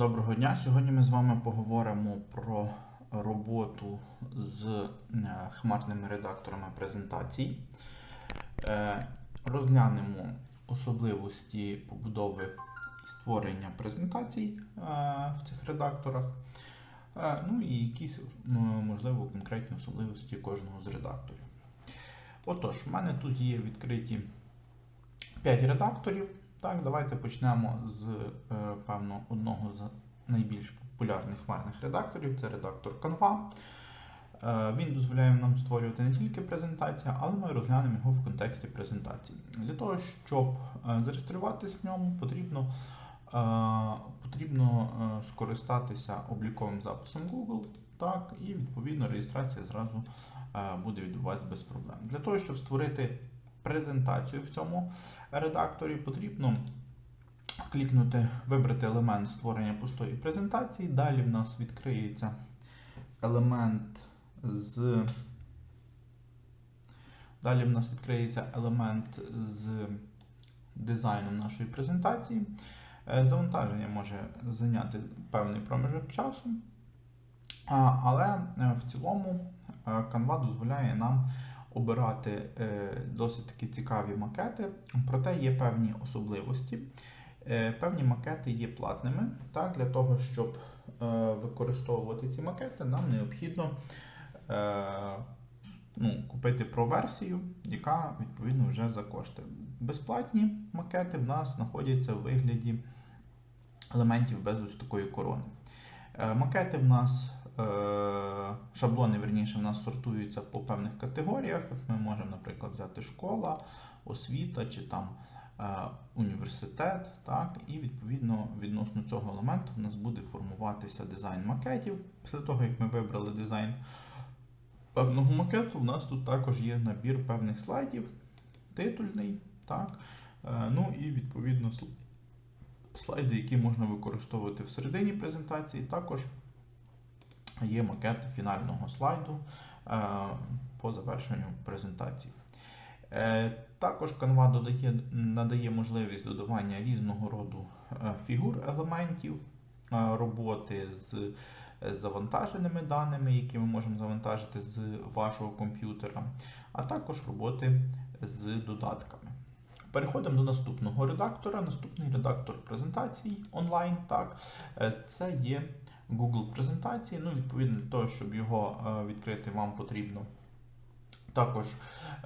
Доброго дня! Сьогодні ми з вами поговоримо про роботу з е, хмарними редакторами презентацій. Е, Розглянемо особливості побудови створення презентацій е, в цих редакторах. Ну і якісь, можливо, конкретні особливості кожного з редакторів. Отож, в мене тут є відкриті 5 редакторів. Так, давайте почнемо з е, певно одного з найбільш популярних хмарних редакторів це редактор Canva. Е, Він дозволяє нам створювати не тільки презентації, але ми розглянемо його в контексті презентації. Для того, щоб е, зареєструватись в ньому, потрібно, потрібно скористатися обліковим записом Google. Так, і відповідно реєстрація зразу буде відбуватися без проблем. Для того, щоб створити презентацію в цьому редакторі, потрібно клікнути, вибрати елемент створення пустої презентації. Далі в нас відкриється елемент з. Далі в нас відкриється елемент з дизайном нашої презентації. Е, Завантаження може зайняти певний проміжок часу, але е, в цілому е, Canva дозволяє нам обирати е, досить такі цікаві макети, проте є певні особливості. Е, Певні макети є платними. Так, Для того, щоб е, використовувати ці макети, нам необхідно ну, купити про-версію, яка відповідно вже за кошти. Безплатні макети в нас знаходяться в вигляді елементів без ось такої корони. Макети в нас, шаблони, верніше, в нас сортуються по певних категоріях. Ми можемо, наприклад, взяти школа, освіта чи там е, університет. Так? І відповідно відносно цього елементу в нас буде формуватися дизайн макетів. Після того, як ми вибрали дизайн певного макету, в нас тут також є набір певних слайдів, титульний. Так? Е, Ну і відповідно слайди, які можна використовувати всередині презентації. Також є макет фінального слайду е, по завершенню презентації. Е, Також Canva додає, надає можливість додавання різного роду е, фігур елементів, роботи з завантаженими даними, які ми можемо завантажити з вашого комп'ютера, а також роботи з додатками. Переходимо до наступного редактора. Наступний редактор презентацій онлайн. Так, це є Google презентації. Ну, відповідно для того, щоб його е, відкрити, вам потрібно також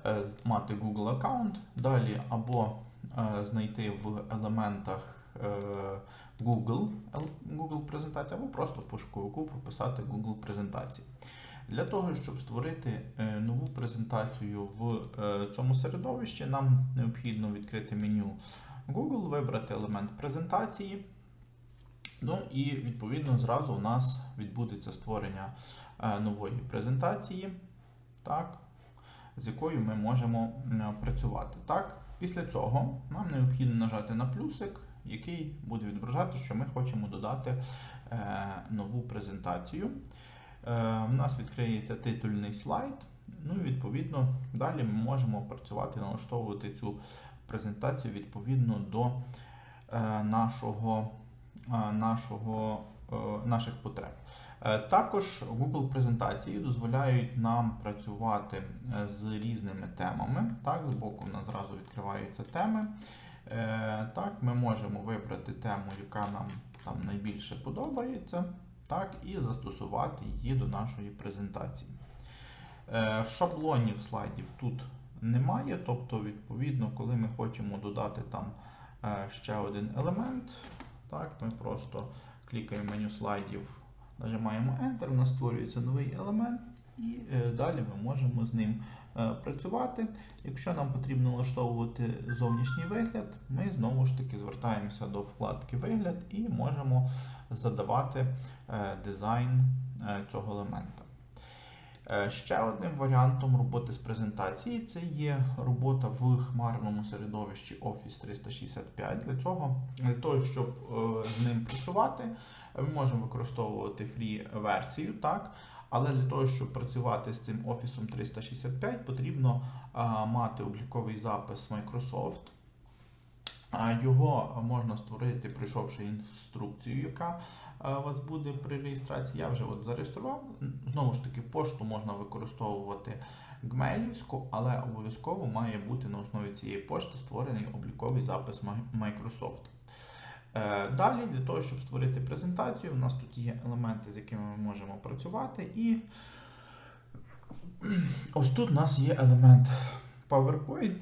е, мати Google аккаунт. Далі або е, знайти в елементах Google, Google презентація, або просто в пошуковику прописати Google презентації. Для того, щоб створити нову презентацію в цьому середовищі, нам необхідно відкрити меню Google, вибрати елемент презентації. Ну і відповідно зразу у нас відбудеться створення е, нової презентації, так, з якою ми можемо працювати. Так, після цього нам необхідно нажати на плюсик, який буде відображати, що ми хочемо додати е, нову презентацію. Е, У нас відкриється титульний слайд. Ну і відповідно далі ми можемо працювати, налаштовувати цю презентацію відповідно до нашого, нашого, е, наших потреб. Е, Також Google презентації дозволяють нам працювати е, з різними темами. Так, збоку в нас зразу відкриваються теми. Е, Так, ми можемо вибрати тему, яка нам там найбільше подобається так, і застосувати її до нашої презентації. Е, Шаблонів слайдів тут немає, тобто, відповідно, коли ми хочемо додати там е, ще один елемент, так, ми просто клікаємо меню слайдів, нажимаємо Enter, у нас створюється новий елемент, і е, далі ми можемо з ним е, працювати. Якщо нам потрібно налаштовувати зовнішній вигляд, ми знову ж таки звертаємося до вкладки Вигляд і можемо задавати е, дизайн цього елемента. Е, Ще одним варіантом роботи з презентації це є робота в хмарному середовищі Office 365. Для цього, для того, щоб е, з ним працювати, ми можемо використовувати фрі-версію, так? Але для того, щоб працювати з цим Office 365, потрібно мати обліковий запис Microsoft. Його можна створити, пройшовши інструкцію, яка е, у вас буде при реєстрації. Я вже от зареєстрував. Знову ж таки, пошту можна використовувати гмейлівську, але обов'язково має бути на основі цієї пошти створений обліковий запис Microsoft. Е, Далі, для того, щоб створити презентацію, у нас тут є елементи, з якими ми можемо працювати. І ось тут у нас є елемент PowerPoint.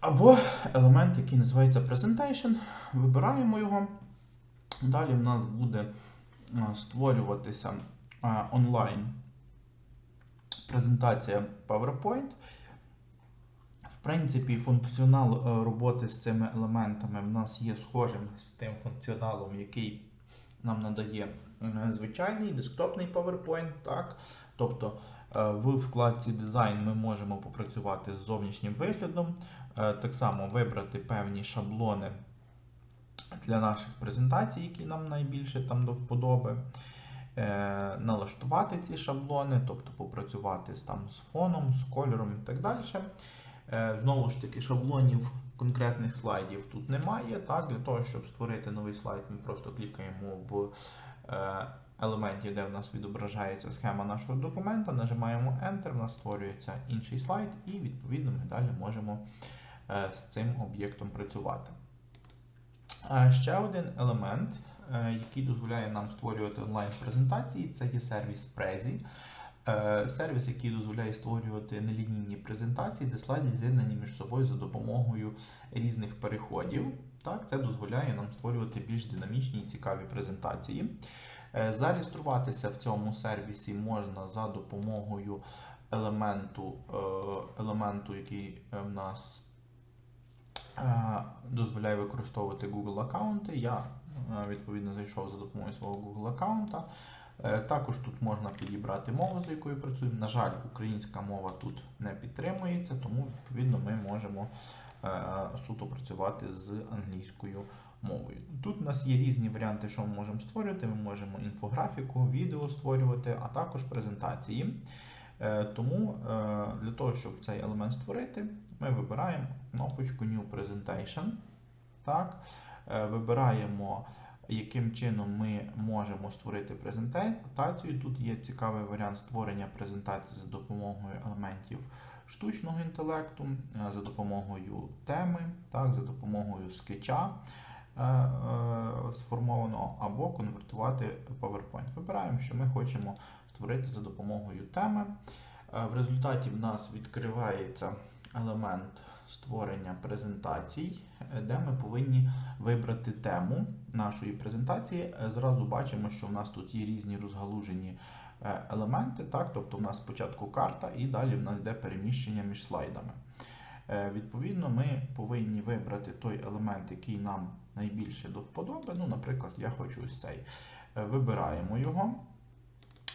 Або елемент, який називається Presentation. Вибираємо його. Далі в нас буде створюватися онлайн презентація PowerPoint. В принципі, функціонал е, роботи з цими елементами в нас є схожим з тим функціоналом, який нам надає е, звичайний десктопний PowerPoint. Так? Тобто е, в вкладці дизайн ми можемо попрацювати з зовнішнім виглядом, так само вибрати певні шаблони для наших презентацій, які нам найбільше там до вподоби. Е, налаштувати ці шаблони, тобто попрацювати там, з фоном, з кольором і так далі. Е, знову ж таки, шаблонів конкретних слайдів тут немає. Так? Для того, щоб створити новий слайд, ми просто клікаємо в е, елементі, де в нас відображається схема нашого документа, нажимаємо Enter, в нас створюється інший слайд, і відповідно ми далі можемо з цим об'єктом працювати. Е, Ще один елемент, е, який дозволяє нам створювати онлайн-презентації, це є сервіс Prezi. Е, Сервіс, який дозволяє створювати нелінійні презентації, де слайди з'єднані між собою за допомогою різних переходів. Так, це дозволяє нам створювати більш динамічні і цікаві презентації. Е, Зареєструватися в цьому сервісі можна за допомогою елементу, елементу який в нас дозволяє використовувати Google аккаунти. Я е, відповідно зайшов за допомогою свого Google аккаунта. Е, Також тут можна підібрати мову, з якою працюємо. На жаль, українська мова тут не підтримується, тому відповідно ми можемо е, суто працювати з англійською мовою. Тут у нас є різні варіанти, що ми можемо створювати. Ми можемо інфографіку, відео створювати, а також презентації. Е, Тому е, для того, щоб цей елемент створити, ми вибираємо кнопочку New Presentation. Так. Е, Вибираємо, яким чином ми можемо створити презентацію. Тут є цікавий варіант створення презентації за допомогою елементів штучного інтелекту, за допомогою теми, так, за допомогою скетча сформованого, або конвертувати PowerPoint. Вибираємо, що ми хочемо створити за допомогою теми. Е, В результаті в нас відкривається елемент створення презентацій, е, де ми повинні вибрати тему нашої презентації. Е, Зразу бачимо, що в нас тут є різні розгалужені е, елементи. Так? Тобто в нас спочатку карта і далі в нас йде переміщення між слайдами. Е, Відповідно, ми повинні вибрати той елемент, який нам найбільше до вподоби. Ну, наприклад, я хочу ось цей. Е, Вибираємо його.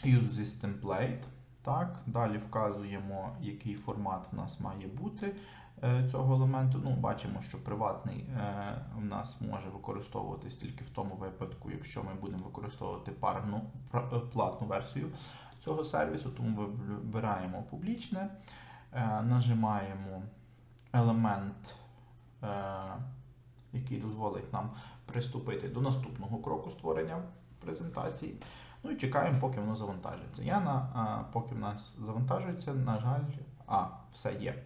Use this template. Так, далі вказуємо, який формат в нас має бути е, цього елементу. Ну, бачимо, що приватний в нас може використовуватись тільки в тому випадку, якщо ми будемо використовувати парну платну версію цього сервісу, тому вибираємо публічне, нажимаємо елемент, е, який дозволить нам приступити до наступного кроку створення презентації. Ну і чекаємо, поки воно завантажиться. Я на, а, поки в нас завантажується, на жаль, а, все є.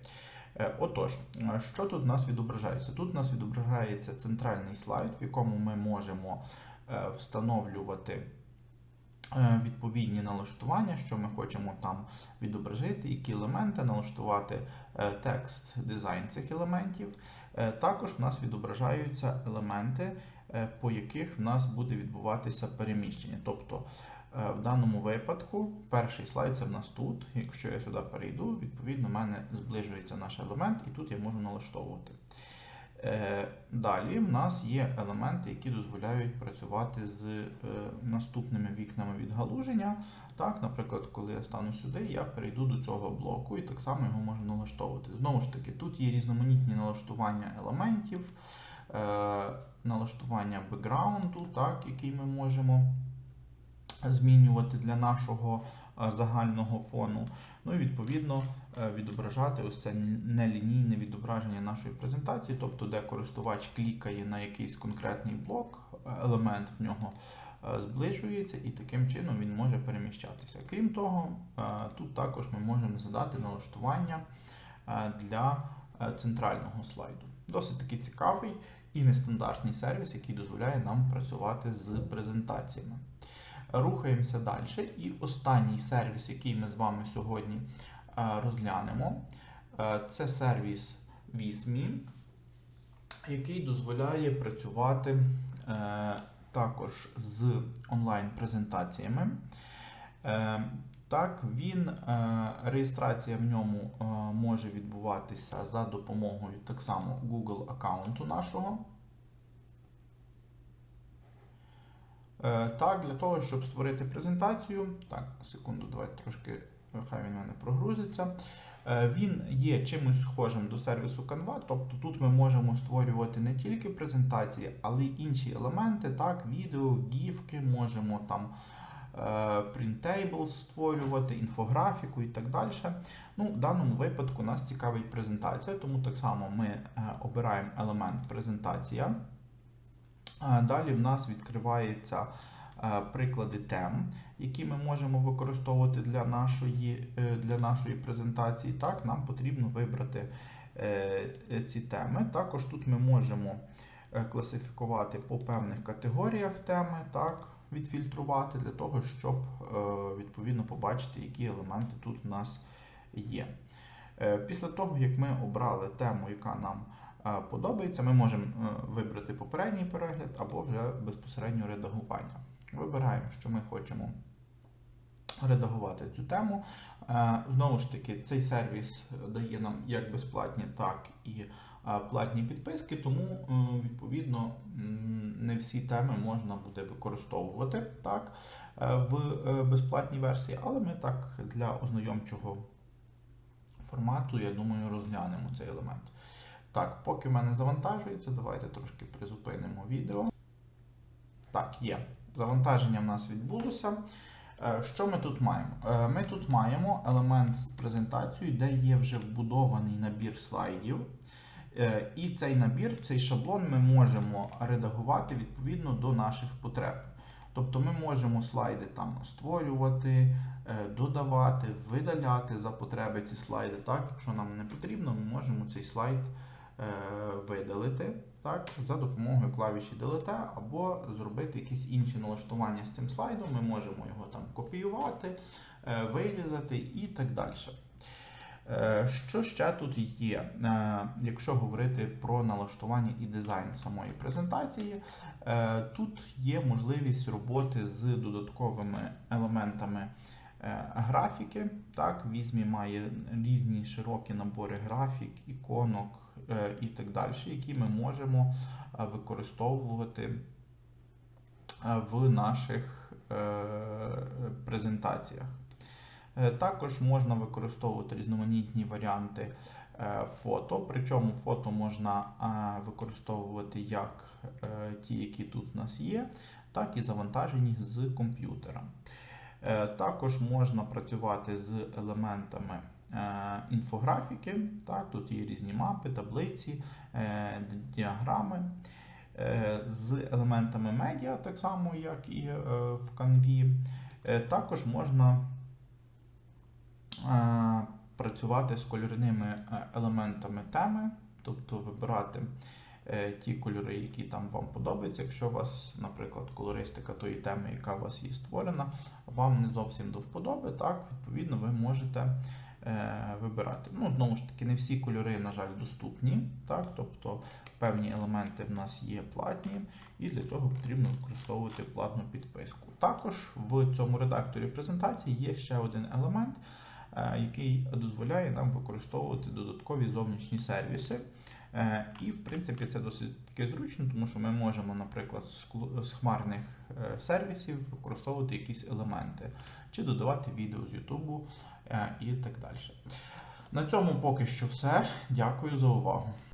Е, Отож, е, що тут у нас відображається? Тут у нас відображається центральний слайд, в якому ми можемо е, встановлювати е, відповідні налаштування, що ми хочемо там відображити, які елементи, налаштувати е, текст, дизайн цих елементів. Е, Також в нас відображаються елементи, е, по яких в нас буде відбуватися переміщення. Тобто, е, в даному випадку перший слайд це в нас тут. Якщо я сюди перейду, відповідно, в мене зближується наш елемент, і тут я можу налаштовувати. Е, Далі в нас є елементи, які дозволяють працювати з е, наступними вікнами відгалуження. Так, наприклад, коли я стану сюди, я перейду до цього блоку і так само його можу налаштовувати. Знову ж таки, тут є різноманітні налаштування елементів, е, налаштування бекграунду, так, який ми можемо змінювати для нашого загального фону. Ну і відповідно відображати ось це нелінійне відображення нашої презентації, тобто де користувач клікає на якийсь конкретний блок, е, елемент в нього е, зближується і таким чином він може переміщатися. Крім того, е, тут також ми можемо задати налаштування е, для е, центрального слайду. Досить таки цікавий і нестандартний сервіс, який дозволяє нам працювати з презентаціями. Рухаємося далі. І останній сервіс, який ми з вами сьогодні е, розглянемо, е, це сервіс Visme, який дозволяє працювати е, також з онлайн-презентаціями. Е, Так, він, е, реєстрація в ньому е, може відбуватися за допомогою так само Google аккаунту нашого. Е, Так, для того, щоб створити презентацію. Так, секунду, давайте трошки, е, хай він в мене прогрузиться. Е, Він є чимось схожим до сервісу Canva, тобто тут ми можемо створювати не тільки презентації, але й інші елементи, так, відео, гіфки, можемо там printable створювати, інфографіку і так далі. Ну, В даному випадку нас цікавить презентація, тому так само ми е, обираємо елемент презентація. Е, Далі в нас відкриваються е, приклади тем, які ми можемо використовувати для нашої, е, для нашої презентації. Так, нам потрібно вибрати е, ці теми. Також тут ми можемо е, класифікувати по певних категоріях теми, так, відфільтрувати для того, щоб е, відповідно побачити, які елементи тут в нас є. Е, Після того, як ми обрали тему, яка нам е, подобається, ми можемо е, вибрати попередній перегляд або вже безпосередньо редагування. Вибираємо, що ми хочемо редагувати цю тему. Е, Знову ж таки, цей сервіс дає нам як безплатні, так і е, платні підписки, тому е, відповідно не всі теми можна буде використовувати так, в безплатній версії, але ми так для ознайомчого формату, я думаю, розглянемо цей елемент. Так, поки в мене завантажується, давайте трошки призупинимо відео. Так, є. Завантаження в нас відбулося. Е, Що ми тут маємо? Е, Ми тут маємо елемент з презентацією, де є вже вбудований набір слайдів. Е, І цей набір, цей шаблон ми можемо редагувати відповідно до наших потреб. Тобто ми можемо слайди там створювати, додавати, видаляти за потреби ці слайди. Так? Якщо нам не потрібно, ми можемо цей слайд видалити так? за допомогою клавіші Delete або зробити якісь інші налаштування з цим слайдом. Ми можемо його там копіювати, е, вирізати і так далі. Е, Що ще тут є? Е, Якщо говорити про налаштування і дизайн самої презентації, е, тут є можливість роботи з додатковими елементами е, графіки. Так, Візмі має різні широкі набори графік, іконок е, і так далі, які ми можемо е, використовувати е, в наших е, презентаціях. Е, Також можна використовувати різноманітні варіанти е, фото, причому фото можна е, використовувати як е, ті, які тут в нас є, так і завантажені з комп'ютера. Е, Також можна працювати з елементами е, інфографіки. Так, тут є різні мапи, таблиці, е, діаграми. З елементами медіа, так само, як і в. Е, Також можна працювати з кольорними елементами теми, тобто вибирати ті кольори, які там вам подобаються. Якщо у вас, наприклад, колористика тої теми, яка у вас є створена, вам не зовсім до вподоби, так, відповідно, ви можете е, вибирати. Ну, знову ж таки, не всі кольори, на жаль, доступні, так, тобто певні елементи в нас є платні, і для цього потрібно використовувати платну підписку. Також в цьому редакторі презентації є ще один елемент, е, який дозволяє нам використовувати додаткові зовнішні сервіси. Е, І, в принципі, це досить таки зручно, тому що ми можемо, наприклад, з хмарних е, сервісів використовувати якісь елементи, чи додавати відео з Ютубу е, і так далі. На цьому поки що все. Дякую за увагу.